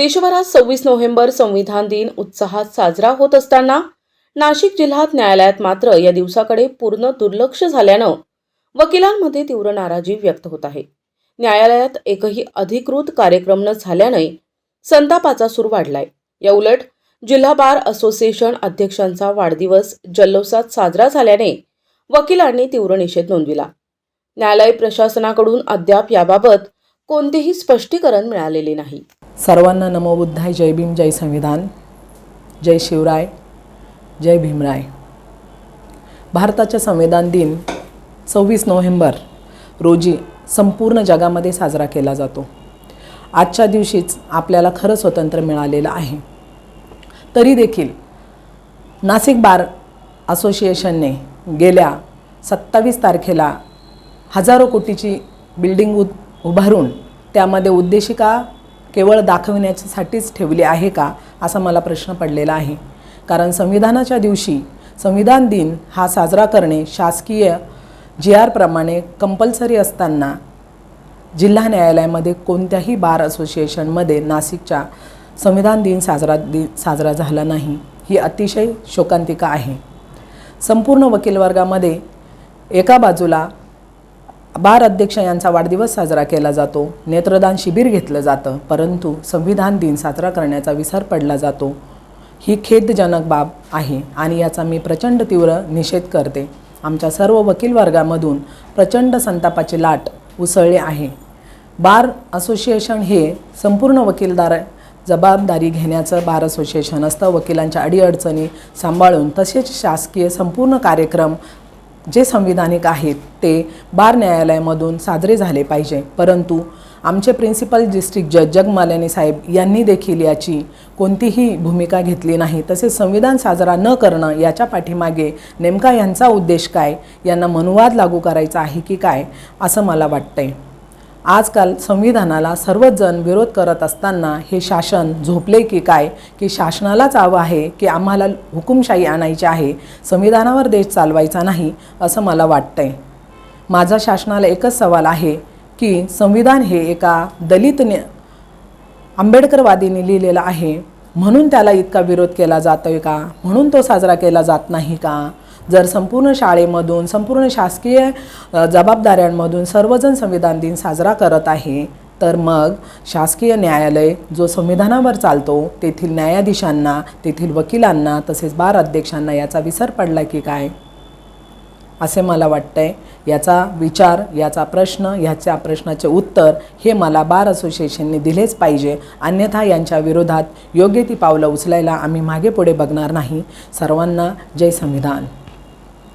देशभरात सव्वीस नोव्हेंबर संविधान दिन उत्साहात साजरा होत असताना नाशिक जिल्ह्यात न्यायालयात मात्र या दिवसाकडे पूर्ण दुर्लक्ष झाल्यानं वकिलांमध्ये तीव्र नाराजी व्यक्त होत आहे. न्यायालयात एकही अधिकृत कार्यक्रम न झाल्याने संतापाचा सूर वाढलाय. या उलट जिल्हा बार असोसिएशन अध्यक्षांचा वाढदिवस जल्लोषात साजरा झाल्याने वकिलांनी तीव्र निषेध नोंदविला. न्यायालय प्रशासनाकडून अद्याप याबाबत कोणतेही स्पष्टीकरण मिळालेले नाही. सर्वांना नमोबुद्धाय जय भीम जय संविधान. जय शिवराय जय भीमराय. भारताचा संविधान दिन सव्वीस नोव्हेंबर रोजी संपूर्ण जगामध्ये साजरा केला जातो. आजच्या दिवशीच आपल्याला खरं स्वातंत्र्य मिळालेलं आहे. तरी देखील नाशिक बार असोसिएशनने गेल्या सत्तावीस तारखेला हजारो कोटीची बिल्डिंग उद उभारून त्यामध्ये उद्देशिका केवळ दाखविण्यासाठीच ठेवली आहे का असा मला प्रश्न पडलेला आहे. कारण संविधानाच्या दिवशी संविधान दिन हा साजरा करणे शासकीय जी आरप्रमाणे कंपल्सरी असताना जिल्हा न्यायालयामध्ये कोणत्याही बार असोसिएशनमध्ये नाशिकच्या संविधान दिन साजरा दि साजरा झाला नाही ही अतिशय शोकांतिका आहे. संपूर्ण वकील वर्गामध्ये एका बाजूला बार अध्यक्ष यांचा वाढदिवस साजरा केला जातो. नेत्रदान शिबिर घेतलं जातं परंतु संविधान दिन साजरा करण्याचा विसर पडला जातो. ही खेदजनक बाब आहे आणि याचा मी प्रचंड तीव्र निषेध करते. आमच्या सर्व वकील वर्गामधून प्रचंड संतापाची लाट उसळली आहे. बार असोसिएशन हे संपूर्ण वकीलदार जबाबदारी घेण्याचं बार असोसिएशन असतं. वकिलांच्या अडीअडचणी सांभाळून तसेच शासकीय संपूर्ण कार्यक्रम जे संविधानिक आहेत ते बार न्यायालयामधून साजरे झाले पाहिजे. परंतु आमचे प्रिन्सिपल डिस्ट्रिक्ट जज जगमालानी साहेब यांनी देखील याची कोणतीही भूमिका घेतली नाही. तसेच संविधान साजरा न करणं याच्या पाठीमागे नेमका यांचा उद्देश काय? यांना मनुवाद लागू करायचा आहे की काय? असं मला वाटतंय. आजकाल संविधानाला सर्वच जण विरोध करत असताना हे शासन झोपले की काय? की शासनालाच हवं आहे की आम्हाला हुकुमशाही आणायची आहे? संविधानावर देश चालवायचा नाही असं मला वाटतंय. माझा शासनाला एकच सवाल आहे की संविधान हे एका दलितने आंबेडकरवादीने लिहिलेलं आहे. म्हणून त्याला इतका विरोध केला जातोय का? म्हणून तो साजरा केला जात नाही का? जर संपूर्ण शाळेमधून संपूर्ण शासकीय जबाबदाऱ्यांमधून सर्वजण संविधान दिन साजरा करत आहे तर मग शासकीय न्यायालय जो संविधानावर चालतो तेथील न्यायाधीशांना तेथील वकिलांना तसेच बार अध्यक्षांना याचा विसर पडला की काय? असे मला वाटतंय. याचा विचार याचा प्रश्न ह्याच्या प्रश्नाचे उत्तर हे मला बार असोसिएशनने दिलेच पाहिजे. अन्यथा यांच्या विरोधात योग्य ती पावलं उचलायला आम्ही मागे पुढे बघणार नाही. सर्वांना जय संविधान.